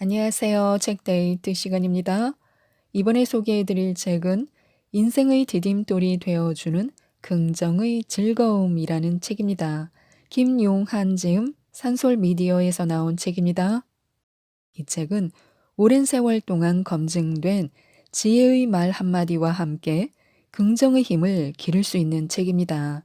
안녕하세요. 책 데이트 시간입니다. 이번에 소개해드릴 책은 인생의 디딤돌이 되어주는 긍정의 즐거움이라는 책입니다. 김용한 지음 산솔 미디어에서 나온 책입니다. 이 책은 오랜 세월 동안 검증된 지혜의 말 한마디와 함께 긍정의 힘을 기를 수 있는 책입니다.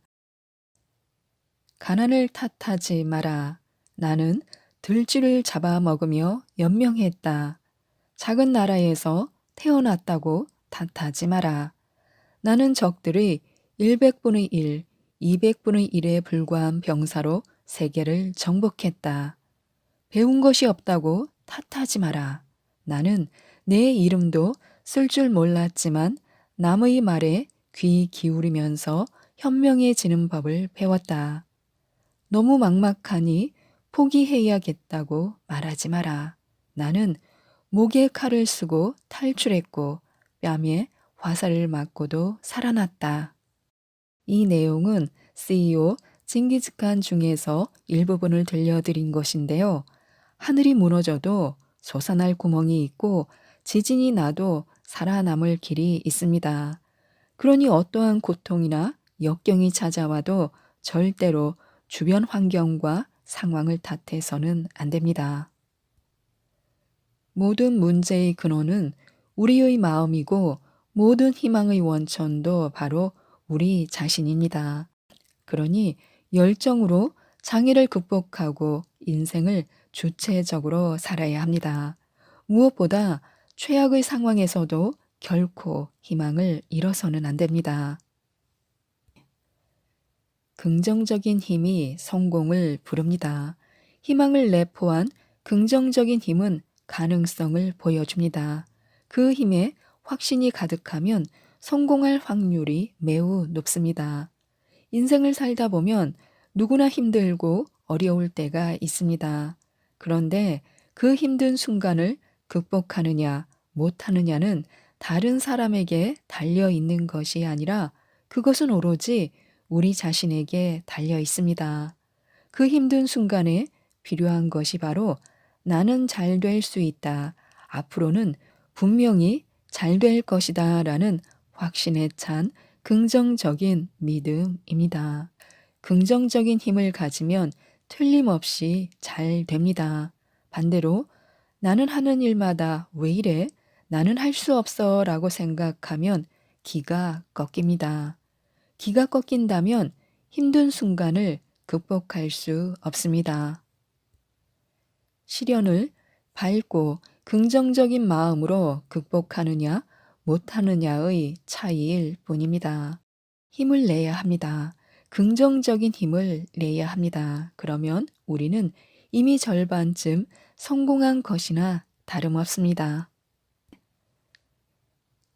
가난을 탓하지 마라. 나는 들쥐를 잡아먹으며 연명했다. 작은 나라에서 태어났다고 탓하지 마라. 나는 적들의 100분의 1, 200분의 1에 불과한 병사로 세계를 정복했다. 배운 것이 없다고 탓하지 마라. 나는 내 이름도 쓸 줄 몰랐지만 남의 말에 귀 기울이면서 현명해지는 법을 배웠다. 너무 막막하니 포기해야겠다고 말하지 마라. 나는 목에 칼을 쓰고 탈출했고 뺨에 화살을 맞고도 살아났다. 이 내용은 CEO 징기즈칸 중에서 일부분을 들려드린 것인데요. 하늘이 무너져도 솟아날 구멍이 있고 지진이 나도 살아남을 길이 있습니다. 그러니 어떠한 고통이나 역경이 찾아와도 절대로 주변 환경과 상황을 탓해서는 안 됩니다. 모든 문제의 근원은 우리의 마음이고 모든 희망의 원천도 바로 우리 자신입니다. 그러니 열정으로 장애를 극복하고 인생을 주체적으로 살아야 합니다. 무엇보다 최악의 상황에서도 결코 희망을 잃어서는 안 됩니다. 긍정적인 힘이 성공을 부릅니다. 희망을 내포한 긍정적인 힘은 가능성을 보여줍니다. 그 힘에 확신이 가득하면 성공할 확률이 매우 높습니다. 인생을 살다 보면 누구나 힘들고 어려울 때가 있습니다. 그런데 그 힘든 순간을 극복하느냐, 못하느냐는 다른 사람에게 달려 있는 것이 아니라 그것은 오로지 우리 자신에게 달려 있습니다. 그 힘든 순간에 필요한 것이 바로 나는 잘 될 수 있다. 앞으로는 분명히 잘 될 것이다. 라는 확신에 찬 긍정적인 믿음입니다. 긍정적인 힘을 가지면 틀림없이 잘 됩니다. 반대로 나는 하는 일마다 왜 이래? 나는 할 수 없어 라고 생각하면 기가 꺾입니다. 기가 꺾인다면 힘든 순간을 극복할 수 없습니다. 시련을 밝고 긍정적인 마음으로 극복하느냐 못하느냐의 차이일 뿐입니다. 힘을 내야 합니다. 긍정적인 힘을 내야 합니다. 그러면 우리는 이미 절반쯤 성공한 것이나 다름없습니다.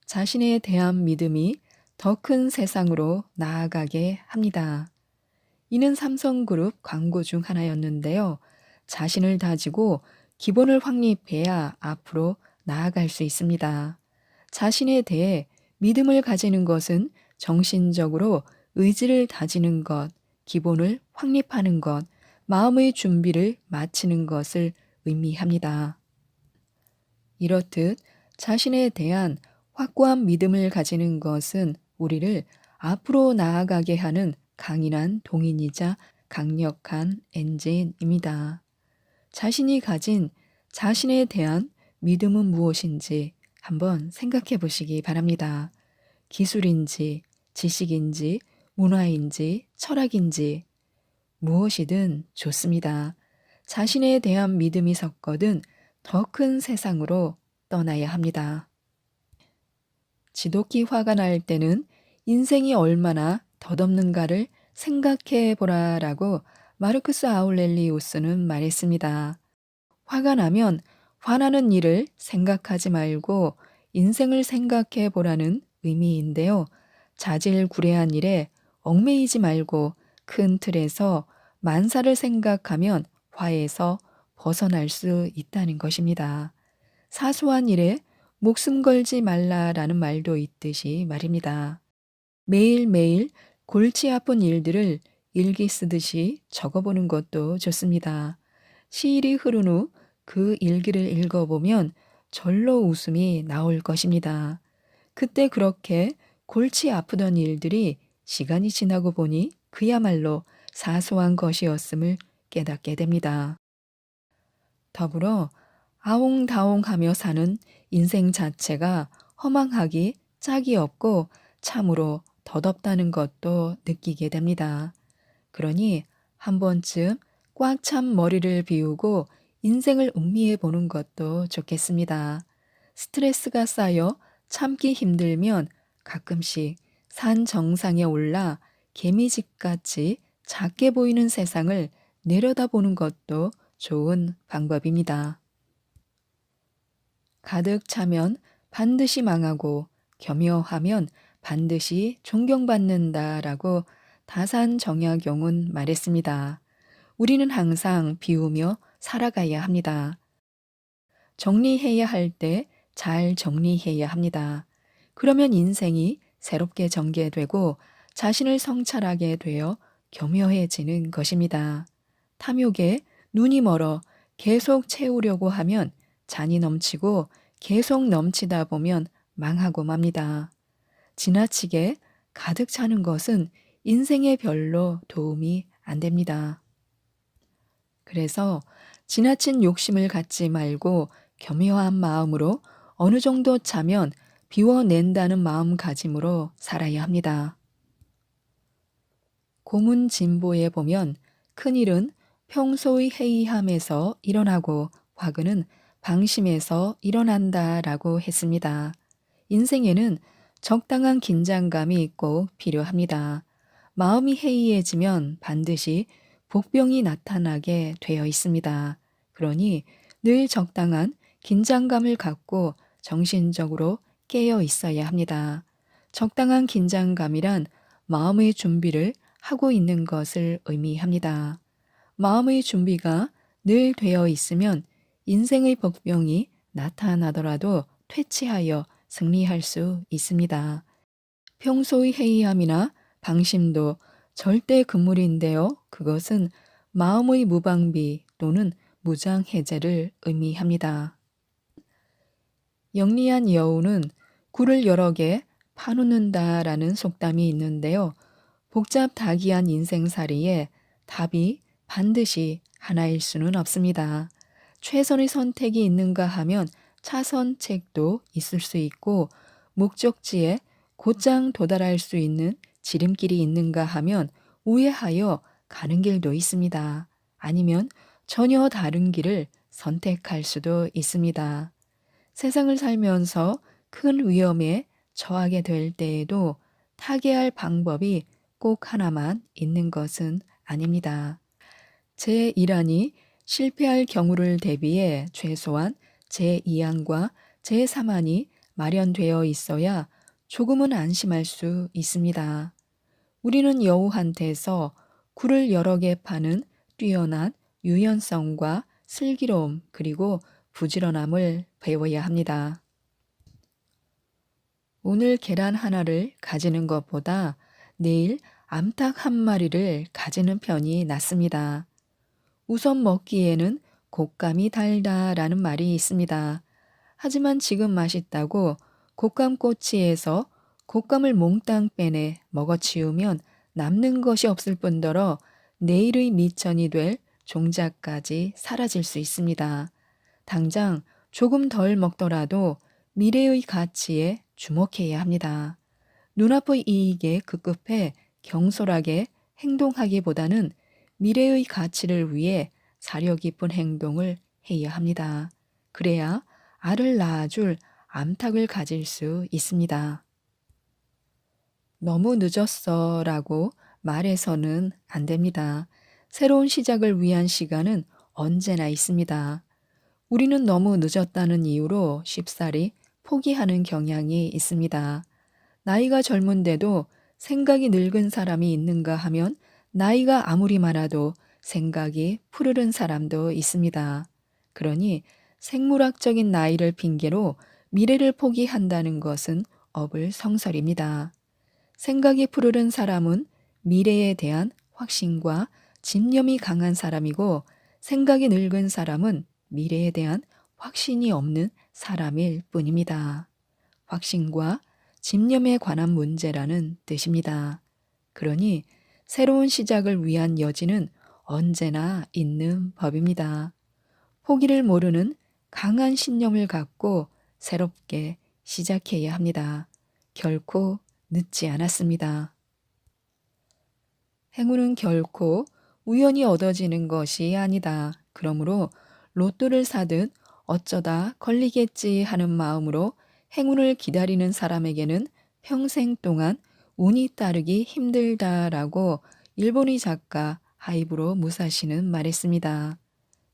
자신에 대한 믿음이 더 큰 세상으로 나아가게 합니다. 이는 삼성그룹 광고 중 하나였는데요. 자신을 다지고 기본을 확립해야 앞으로 나아갈 수 있습니다. 자신에 대해 믿음을 가지는 것은 정신적으로 의지를 다지는 것, 기본을 확립하는 것, 마음의 준비를 마치는 것을 의미합니다. 이렇듯 자신에 대한 확고한 믿음을 가지는 것은 우리를 앞으로 나아가게 하는 강인한 동인이자 강력한 엔진입니다. 자신이 가진 자신에 대한 믿음은 무엇인지 한번 생각해 보시기 바랍니다. 기술인지, 지식인지, 문화인지, 철학인지, 무엇이든 좋습니다. 자신에 대한 믿음이 섰거든 더 큰 세상으로 떠나야 합니다. 지독히 화가 날 때는 인생이 얼마나 덧없는가를 생각해 보라라고 마르크스 아울렐리우스는 말했습니다. 화가 나면 화나는 일을 생각하지 말고 인생을 생각해 보라는 의미인데요. 자질구레한 일에 얽매이지 말고 큰 틀에서 만사를 생각하면 화에서 벗어날 수 있다는 것입니다. 사소한 일에 목숨 걸지 말라라는 말도 있듯이 말입니다. 매일매일 골치 아픈 일들을 일기 쓰듯이 적어보는 것도 좋습니다. 시일이 흐른 후 그 일기를 읽어보면 절로 웃음이 나올 것입니다. 그때 그렇게 골치 아프던 일들이 시간이 지나고 보니 그야말로 사소한 것이었음을 깨닫게 됩니다. 더불어 아웅다웅하며 사는 인생 자체가 허망하기 짝이 없고 참으로 덧없다는 것도 느끼게 됩니다. 그러니 한 번쯤 꽉 찬 머리를 비우고 인생을 음미해 보는 것도 좋겠습니다. 스트레스가 쌓여 참기 힘들면 가끔씩 산 정상에 올라 개미집같이 작게 보이는 세상을 내려다보는 것도 좋은 방법입니다. 가득 차면 반드시 망하고 겸허하면 반드시 존경받는다라고 다산 정약용은 말했습니다. 우리는 항상 비우며 살아가야 합니다. 정리해야 할 때 잘 정리해야 합니다. 그러면 인생이 새롭게 전개되고 자신을 성찰하게 되어 겸허해지는 것입니다. 탐욕에 눈이 멀어 계속 채우려고 하면 잔이 넘치고 계속 넘치다 보면 망하고 맙니다. 지나치게 가득 차는 것은 인생에 별로 도움이 안 됩니다. 그래서 지나친 욕심을 갖지 말고 겸허한 마음으로 어느 정도 차면 비워낸다는 마음가짐으로 살아야 합니다. 고문 진보에 보면 큰일은 평소의 해이함에서 일어나고 화근은 방심에서 일어난다 라고 했습니다. 인생에는 적당한 긴장감이 꼭 필요합니다. 마음이 해이해지면 반드시 복병이 나타나게 되어 있습니다. 그러니 늘 적당한 긴장감을 갖고 정신적으로 깨어 있어야 합니다. 적당한 긴장감이란 마음의 준비를 하고 있는 것을 의미합니다. 마음의 준비가 늘 되어 있으면 인생의 복병이 나타나더라도 퇴치하여 승리할 수 있습니다. 평소의 해이함이나 방심도 절대 금물인데요. 그것은 마음의 무방비 또는 무장해제를 의미합니다. 영리한 여우는 굴을 여러 개 파놓는다라는 속담이 있는데요. 복잡다기한 인생살이에 답이 반드시 하나일 수는 없습니다. 최선의 선택이 있는가 하면 차선책도 있을 수 있고 목적지에 곧장 도달할 수 있는 지름길이 있는가 하면 우회하여 가는 길도 있습니다. 아니면 전혀 다른 길을 선택할 수도 있습니다. 세상을 살면서 큰 위험에 처하게 될 때에도 타개할 방법이 꼭 하나만 있는 것은 아닙니다. 제1안이 실패할 경우를 대비해 최소한 제2안과 제3안이 마련되어 있어야 조금은 안심할 수 있습니다. 우리는 여우한테서 굴을 여러 개 파는 뛰어난 유연성과 슬기로움 그리고 부지런함을 배워야 합니다. 오늘 계란 하나를 가지는 것보다 내일 암탉 한 마리를 가지는 편이 낫습니다. 우선 먹기에는 곶감이 달다라는 말이 있습니다. 하지만 지금 맛있다고 곶감 꼬치에서 곶감을 몽땅 빼내 먹어치우면 남는 것이 없을 뿐더러 내일의 미천이 될 종자까지 사라질 수 있습니다. 당장 조금 덜 먹더라도 미래의 가치에 주목해야 합니다. 눈앞의 이익에 급급해 경솔하게 행동하기보다는 미래의 가치를 위해 사려 깊은 행동을 해야 합니다. 그래야 알을 낳아줄 암탉을 가질 수 있습니다. 너무 늦었어 라고 말해서는 안 됩니다. 새로운 시작을 위한 시간은 언제나 있습니다. 우리는 너무 늦었다는 이유로 쉽사리 포기하는 경향이 있습니다. 나이가 젊은데도 생각이 늙은 사람이 있는가 하면 나이가 아무리 많아도 생각이 푸르른 사람도 있습니다. 그러니 생물학적인 나이를 핑계로 미래를 포기한다는 것은 어불성설입니다. 생각이 푸르른 사람은 미래에 대한 확신과 집념이 강한 사람이고 생각이 늙은 사람은 미래에 대한 확신이 없는 사람일 뿐입니다. 확신과 집념에 관한 문제라는 뜻입니다. 그러니 새로운 시작을 위한 여지는 언제나 있는 법입니다. 포기를 모르는 강한 신념을 갖고 새롭게 시작해야 합니다. 결코 늦지 않았습니다. 행운은 결코 우연히 얻어지는 것이 아니다. 그러므로 로또를 사듯 어쩌다 걸리겠지 하는 마음으로 행운을 기다리는 사람에게는 평생 동안 운이 따르기 힘들다라고 일본의 작가 하이브로 무사시는 말했습니다.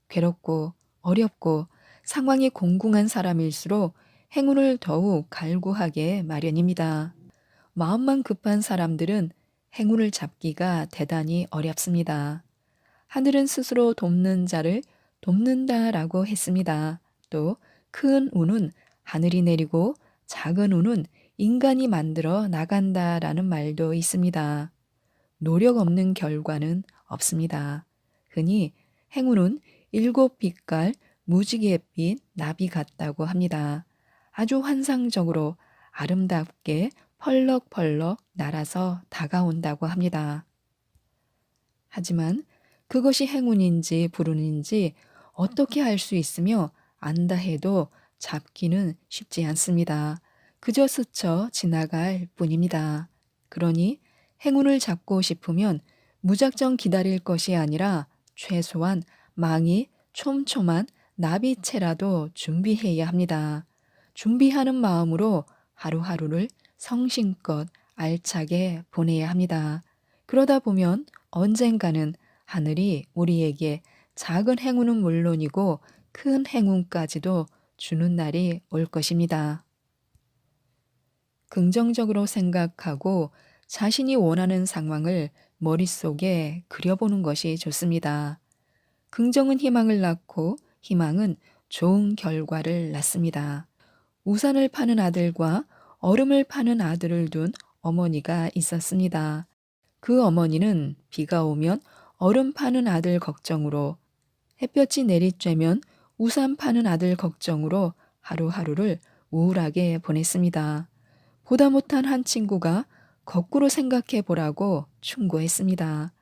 괴롭고 어렵고 상황이 공공한 사람일수록 행운을 더욱 갈구하게 마련입니다. 마음만 급한 사람들은 행운을 잡기가 대단히 어렵습니다. 하늘은 스스로 돕는 자를 돕는다라고 했습니다. 또 큰 운은 하늘이 내리고 작은 운은 인간이 만들어 나간다라는 말도 있습니다. 노력 없는 결과는 없습니다. 흔히 행운은 일곱 빛깔 무지개빛 나비 같다고 합니다. 아주 환상적으로 아름답게 펄럭펄럭 날아서 다가온다고 합니다. 하지만 그것이 행운인지 불운인지 어떻게 알 수 있으며 안다 해도 잡기는 쉽지 않습니다. 그저 스쳐 지나갈 뿐입니다. 그러니 행운을 잡고 싶으면 무작정 기다릴 것이 아니라 최소한 망이 촘촘한 나비채라도 준비해야 합니다. 준비하는 마음으로 하루하루를 성심껏 알차게 보내야 합니다. 그러다 보면 언젠가는 하늘이 우리에게 작은 행운은 물론이고 큰 행운까지도 주는 날이 올 것입니다. 긍정적으로 생각하고 자신이 원하는 상황을 머릿속에 그려보는 것이 좋습니다. 긍정은 희망을 낳고 희망은 좋은 결과를 낳습니다. 우산을 파는 아들과 얼음을 파는 아들을 둔 어머니가 있었습니다. 그 어머니는 비가 오면 얼음 파는 아들 걱정으로 햇볕이 내리쬐면 우산 파는 아들 걱정으로 하루하루를 우울하게 보냈습니다. 보다 못한 한 친구가 거꾸로 생각해 보라고 충고했습니다.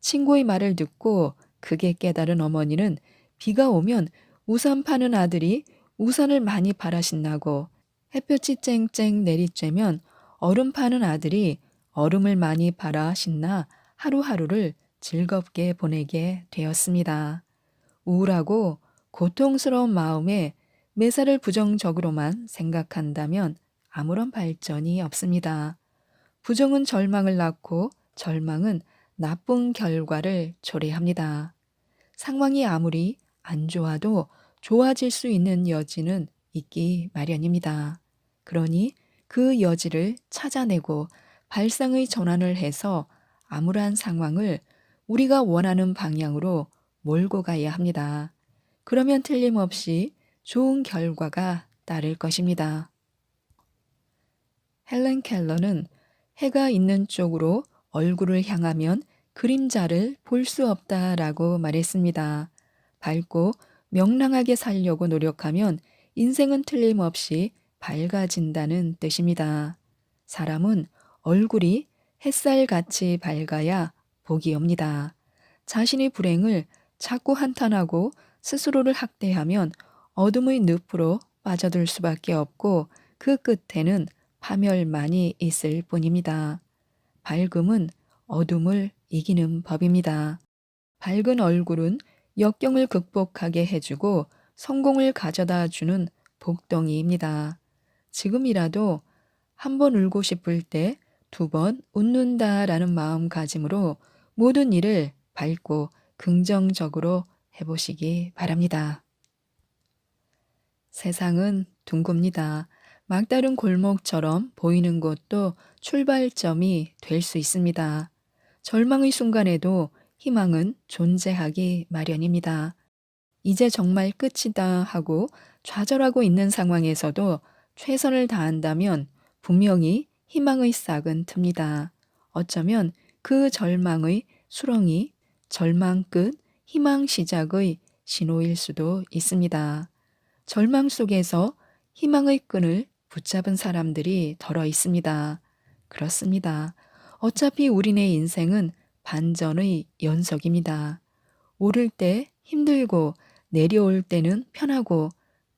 친구의 말을 듣고 그게 깨달은 어머니는 비가 오면 우산 파는 아들이 우산을 많이 신나고 햇볕이 쨍쨍 내리쬐면 얼음 파는 아들이 얼음을 많이 팔아 신나 하루하루를 즐겁게 보내게 되었습니다. 우울하고 고통스러운 마음에 매사를 부정적으로만 생각한다면 아무런 발전이 없습니다. 부정은 절망을 낳고 절망은 나쁜 결과를 초래합니다. 상황이 아무리 안 좋아도 좋아질 수 있는 여지는 있기 마련입니다. 그러니 그 여지를 찾아내고 발상의 전환을 해서 암울한 상황을 우리가 원하는 방향으로 몰고 가야 합니다. 그러면 틀림없이 좋은 결과가 따를 것입니다. 헬렌 켈러는 해가 있는 쪽으로 얼굴을 향하면 그림자를 볼 수 없다라고 말했습니다. 밝고 명랑하게 살려고 노력하면 인생은 틀림없이 밝아진다는 뜻입니다. 사람은 얼굴이 햇살같이 밝아야 복이 옵니다. 자신의 불행을 자꾸 한탄하고 스스로를 학대하면 어둠의 늪으로 빠져들 수밖에 없고 그 끝에는 파멸만이 있을 뿐입니다. 밝음은 어둠을 이기는 법입니다. 밝은 얼굴은 역경을 극복하게 해주고 성공을 가져다 주는 복덩이입니다. 지금이라도 한 번 울고 싶을 때 두 번 웃는다 라는 마음가짐으로 모든 일을 밝고 긍정적으로 해보시기 바랍니다. 세상은 둥굽니다. 막다른 골목처럼 보이는 곳도 출발점이 될 수 있습니다. 절망의 순간에도 희망은 존재하기 마련입니다. 이제 정말 끝이다 하고 좌절하고 있는 상황에서도 최선을 다한다면 분명히 희망의 싹은 틉니다. 어쩌면 그 절망의 수렁이 절망 끝 희망 시작의 신호일 수도 있습니다. 절망 속에서 희망의 끈을 붙잡은 사람들이 덜어 있습니다. 그렇습니다. 어차피 우리네 인생은 반전의 연속입니다. 오를 때 힘들고 내려올 때는 편하고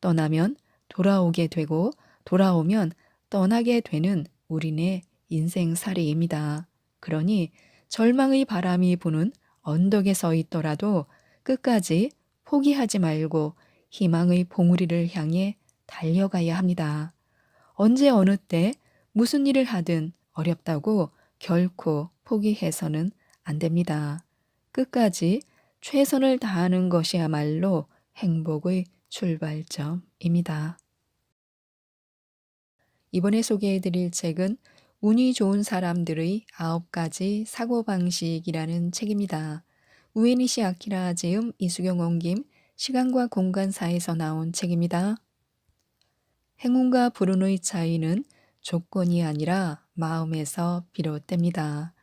떠나면 돌아오게 되고 돌아오면 떠나게 되는 우리네 인생살이입니다. 그러니 절망의 바람이 부는 언덕에 서 있더라도 끝까지 포기하지 말고 희망의 봉우리를 향해 달려가야 합니다. 언제 어느 때 무슨 일을 하든 어렵다고 결코 포기해서는 안 됩니다. 끝까지 최선을 다하는 것이야말로 행복의 출발점입니다. 이번에 소개해 드릴 책은 운이 좋은 사람들의 아홉 가지 사고방식이라는 책입니다. 우에니시 아키라 제음 이수경 옮김 시간과 공간사에서 나온 책입니다. 행운과 불운의 차이는 조건이 아니라 마음에서 비롯됩니다.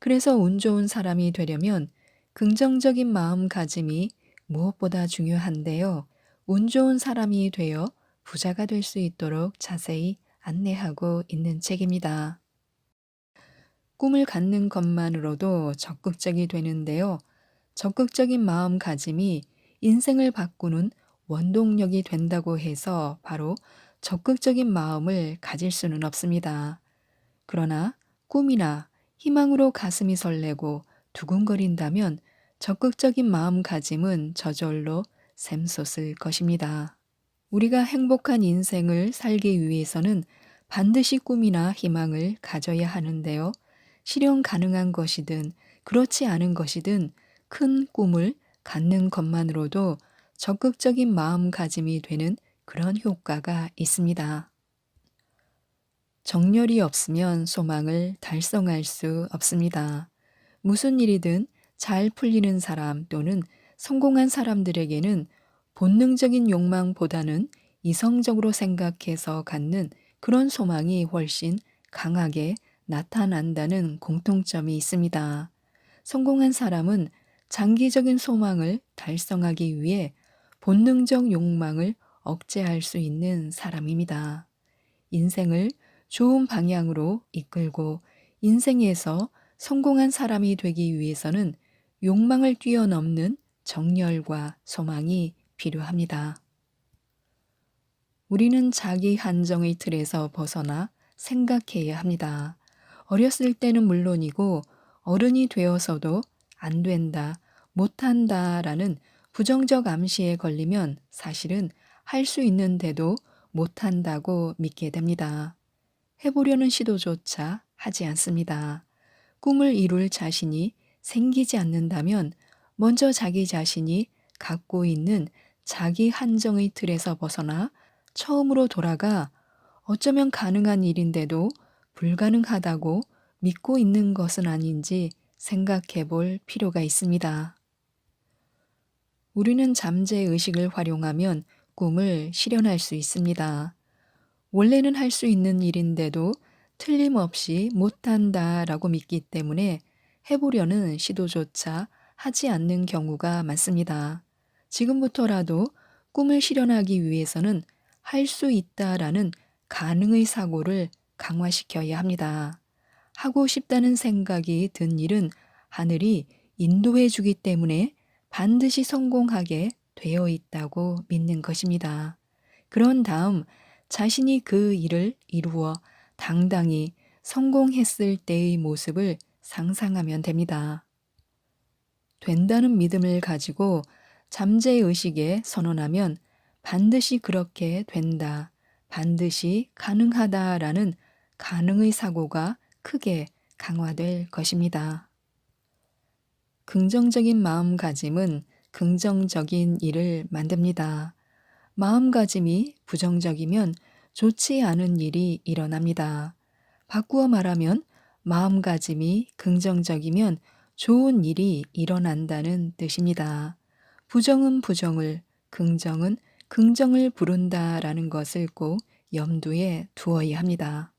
그래서 운 좋은 사람이 되려면 긍정적인 마음가짐이 무엇보다 중요한데요. 운 좋은 사람이 되어 부자가 될 수 있도록 자세히 안내하고 있는 책입니다. 꿈을 갖는 것만으로도 적극적이 되는데요. 적극적인 마음가짐이 인생을 바꾸는 원동력이 된다고 해서 바로 적극적인 마음을 가질 수는 없습니다. 그러나 꿈이나 희망으로 가슴이 설레고 두근거린다면 적극적인 마음가짐은 저절로 샘솟을 것입니다. 우리가 행복한 인생을 살기 위해서는 반드시 꿈이나 희망을 가져야 하는데요. 실현 가능한 것이든 그렇지 않은 것이든 큰 꿈을 갖는 것만으로도 적극적인 마음가짐이 되는 그런 효과가 있습니다. 정열이 없으면 소망을 달성할 수 없습니다. 무슨 일이든 잘 풀리는 사람 또는 성공한 사람들에게는 본능적인 욕망보다는 이성적으로 생각해서 갖는 그런 소망이 훨씬 강하게 나타난다는 공통점이 있습니다. 성공한 사람은 장기적인 소망을 달성하기 위해 본능적 욕망을 억제할 수 있는 사람입니다. 인생을 좋은 방향으로 이끌고 인생에서 성공한 사람이 되기 위해서는 욕망을 뛰어넘는 정열과 소망이 필요합니다. 우리는 자기 한정의 틀에서 벗어나 생각해야 합니다. 어렸을 때는 물론이고 어른이 되어서도 안 된다, 못한다 라는 부정적 암시에 걸리면 사실은 할 수 있는데도 못한다고 믿게 됩니다. 해보려는 시도조차 하지 않습니다. 꿈을 이룰 자신이 생기지 않는다면 먼저 자기 자신이 갖고 있는 자기 한정의 틀에서 벗어나 처음으로 돌아가 어쩌면 가능한 일인데도 불가능하다고 믿고 있는 것은 아닌지 생각해 볼 필요가 있습니다. 우리는 잠재 의식을 활용하면 꿈을 실현할 수 있습니다. 원래는 할 수 있는 일인데도 틀림없이 못한다 라고 믿기 때문에 해보려는 시도조차 하지 않는 경우가 많습니다. 지금부터라도 꿈을 실현하기 위해서는 할 수 있다라는 가능의 사고를 강화시켜야 합니다. 하고 싶다는 생각이 든 일은 하늘이 인도해 주기 때문에 반드시 성공하게 되어 있다고 믿는 것입니다. 그런 다음 자신이 그 일을 이루어 당당히 성공했을 때의 모습을 상상하면 됩니다. 된다는 믿음을 가지고 잠재의식에 선언하면 반드시 그렇게 된다, 반드시 가능하다라는 가능의 사고가 크게 강화될 것입니다. 긍정적인 마음가짐은 긍정적인 일을 만듭니다. 마음가짐이 부정적이면 좋지 않은 일이 일어납니다. 바꾸어 말하면 마음가짐이 긍정적이면 좋은 일이 일어난다는 뜻입니다. 부정은 부정을, 긍정은 긍정을 부른다 라는 것을 꼭 염두에 두어야 합니다.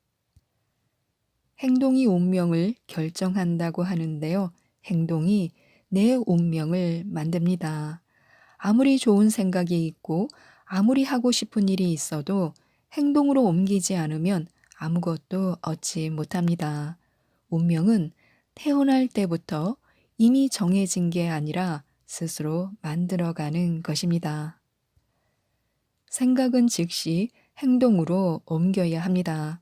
행동이 운명을 결정한다고 하는데요. 행동이 내 운명을 만듭니다. 아무리 좋은 생각이 있고 아무리 하고 싶은 일이 있어도 행동으로 옮기지 않으면 아무것도 얻지 못합니다. 운명은 태어날 때부터 이미 정해진 게 아니라 스스로 만들어가는 것입니다. 생각은 즉시 행동으로 옮겨야 합니다.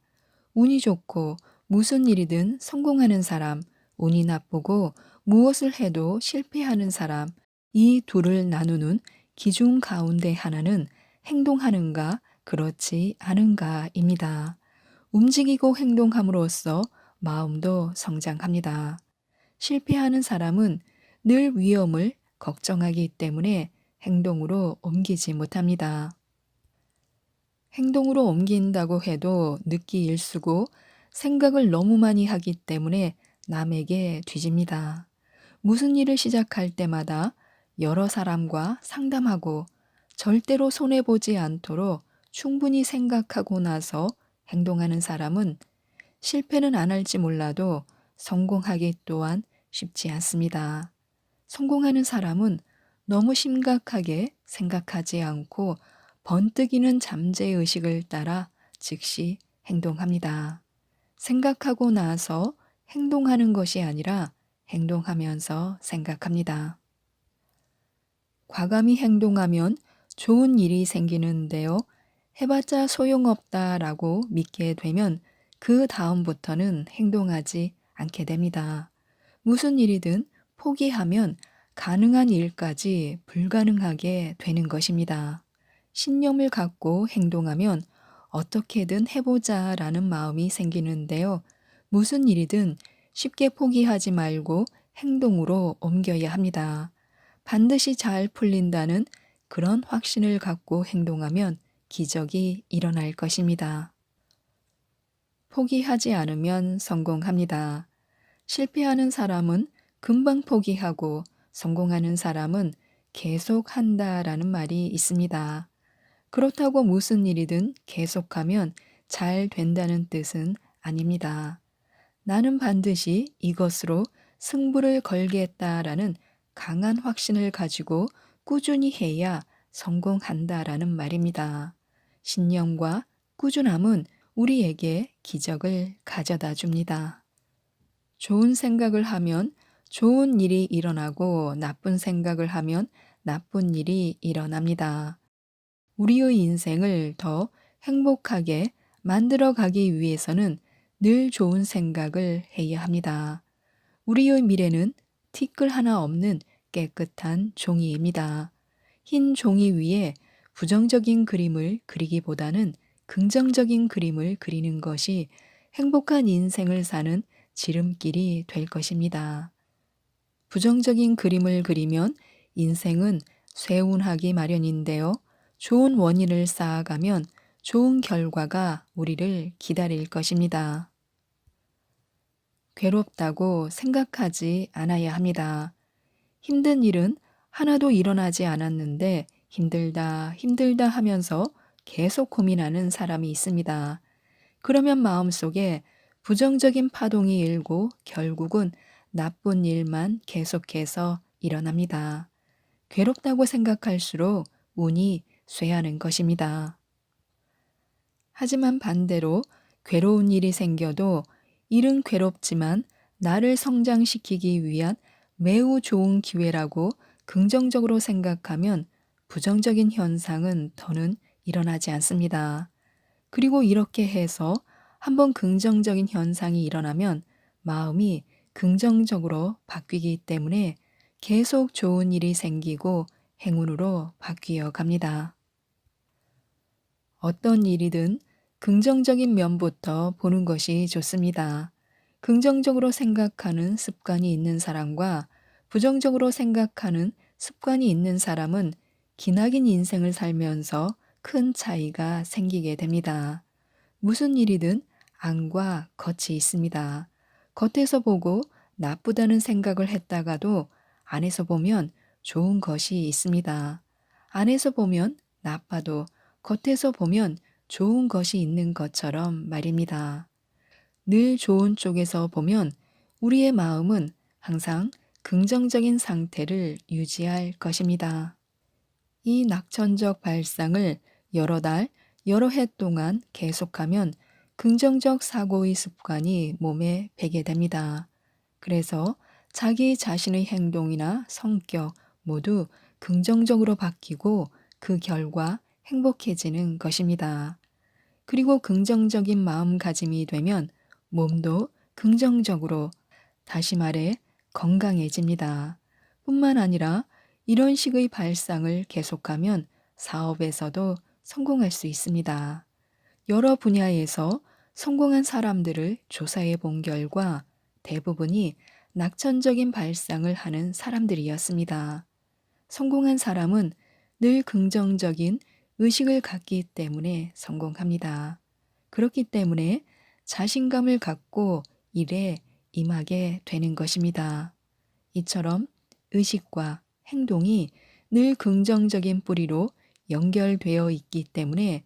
운이 좋고 무슨 일이든 성공하는 사람, 운이 나쁘고 무엇을 해도 실패하는 사람, 이 둘을 나누는 기준 가운데 하나는 행동하는가, 그렇지 않은가입니다. 움직이고 행동함으로써 마음도 성장합니다. 실패하는 사람은 늘 위험을 걱정하기 때문에 행동으로 옮기지 못합니다. 행동으로 옮긴다고 해도 늦기 일수고 생각을 너무 많이 하기 때문에 남에게 뒤집니다. 무슨 일을 시작할 때마다 여러 사람과 상담하고 절대로 손해보지 않도록 충분히 생각하고 나서 행동하는 사람은 실패는 안 할지 몰라도 성공하기 또한 쉽지 않습니다. 성공하는 사람은 너무 심각하게 생각하지 않고 번뜩이는 잠재의식을 따라 즉시 행동합니다. 생각하고 나서 행동하는 것이 아니라 행동하면서 생각합니다. 과감히 행동하면 좋은 일이 생기는데요. 해봤자 소용없다 라고 믿게 되면 그 다음부터는 행동하지 않게 됩니다. 무슨 일이든 포기하면 가능한 일까지 불가능하게 되는 것입니다. 신념을 갖고 행동하면 어떻게든 해보자 라는 마음이 생기는데요. 무슨 일이든 쉽게 포기하지 말고 행동으로 옮겨야 합니다. 반드시 잘 풀린다는 그런 확신을 갖고 행동하면 기적이 일어날 것입니다. 포기하지 않으면 성공합니다. 실패하는 사람은 금방 포기하고 성공하는 사람은 계속 한다라는 말이 있습니다. 그렇다고 무슨 일이든 계속하면 잘 된다는 뜻은 아닙니다. 나는 반드시 이것으로 승부를 걸겠다라는 강한 확신을 가지고 꾸준히 해야 성공한다라는 말입니다. 신념과 꾸준함은 우리에게 기적을 가져다 줍니다. 좋은 생각을 하면 좋은 일이 일어나고 나쁜 생각을 하면 나쁜 일이 일어납니다. 우리의 인생을 더 행복하게 만들어 가기 위해서는 늘 좋은 생각을 해야 합니다. 우리의 미래는 티끌 하나 없는 깨끗한 종이입니다. 흰 종이 위에 부정적인 그림을 그리기보다는 긍정적인 그림을 그리는 것이 행복한 인생을 사는 지름길이 될 것입니다. 부정적인 그림을 그리면 인생은 쇠운하기 마련인데요. 좋은 원인을 쌓아가면 좋은 결과가 우리를 기다릴 것입니다. 괴롭다고 생각하지 않아야 합니다. 힘든 일은 하나도 일어나지 않았는데 힘들다, 힘들다 하면서 계속 고민하는 사람이 있습니다. 그러면 마음속에 부정적인 파동이 일고 결국은 나쁜 일만 계속해서 일어납니다. 괴롭다고 생각할수록 운이 쇠하는 것입니다. 하지만 반대로 괴로운 일이 생겨도 일은 괴롭지만 나를 성장시키기 위한 매우 좋은 기회라고 긍정적으로 생각하면 부정적인 현상은 더는 일어나지 않습니다. 그리고 이렇게 해서 한번 긍정적인 현상이 일어나면 마음이 긍정적으로 바뀌기 때문에 계속 좋은 일이 생기고 행운으로 바뀌어 갑니다. 어떤 일이든 긍정적인 면부터 보는 것이 좋습니다. 긍정적으로 생각하는 습관이 있는 사람과 부정적으로 생각하는 습관이 있는 사람은 기나긴 인생을 살면서 큰 차이가 생기게 됩니다. 무슨 일이든 안과 겉이 있습니다. 겉에서 보고 나쁘다는 생각을 했다가도 안에서 보면 좋은 것이 있습니다. 안에서 보면 나빠도 겉에서 보면 좋은 것이 있는 것처럼 말입니다. 늘 좋은 쪽에서 보면 우리의 마음은 항상 긍정적인 상태를 유지할 것입니다. 이 낙천적 발상을 여러 달, 여러 해 동안 계속하면 긍정적 사고의 습관이 몸에 배게 됩니다. 그래서 자기 자신의 행동이나 성격 모두 긍정적으로 바뀌고 그 결과 행복해지는 것입니다. 그리고 긍정적인 마음가짐이 되면 몸도 긍정적으로 다시 말해 건강해집니다. 뿐만 아니라 이런 식의 발상을 계속하면 사업에서도 성공할 수 있습니다. 여러 분야에서 성공한 사람들을 조사해 본 결과 대부분이 낙천적인 발상을 하는 사람들이었습니다. 성공한 사람은 늘 긍정적인 의식을 갖기 때문에 성공합니다. 그렇기 때문에 자신감을 갖고 일에 임하게 되는 것입니다. 이처럼 의식과 행동이 늘 긍정적인 뿌리로 연결되어 있기 때문에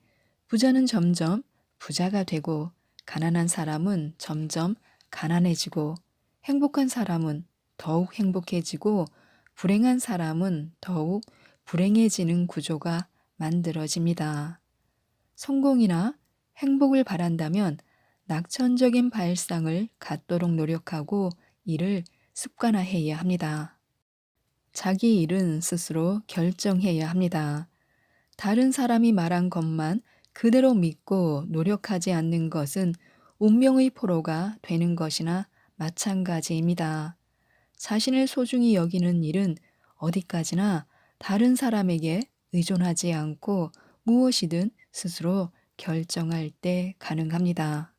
부자는 점점 부자가 되고 가난한 사람은 점점 가난해지고 행복한 사람은 더욱 행복해지고 불행한 사람은 더욱 불행해지는 구조가 만들어집니다. 성공이나 행복을 바란다면 낙천적인 발상을 갖도록 노력하고 이를 습관화해야 합니다. 자기 일은 스스로 결정해야 합니다. 다른 사람이 말한 것만 그대로 믿고 노력하지 않는 것은 운명의 포로가 되는 것이나 마찬가지입니다. 자신을 소중히 여기는 일은 어디까지나 다른 사람에게 의존하지 않고 무엇이든 스스로 결정할 때 가능합니다.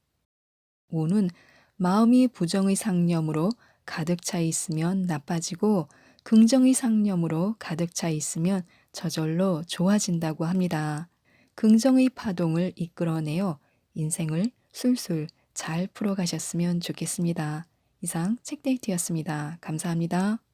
5는 마음이 부정의 상념으로 가득 차 있으면 나빠지고 긍정의 상념으로 가득 차 있으면 저절로 좋아진다고 합니다. 긍정의 파동을 이끌어내어 인생을 술술 잘 풀어가셨으면 좋겠습니다. 이상 책데이트였습니다. 감사합니다.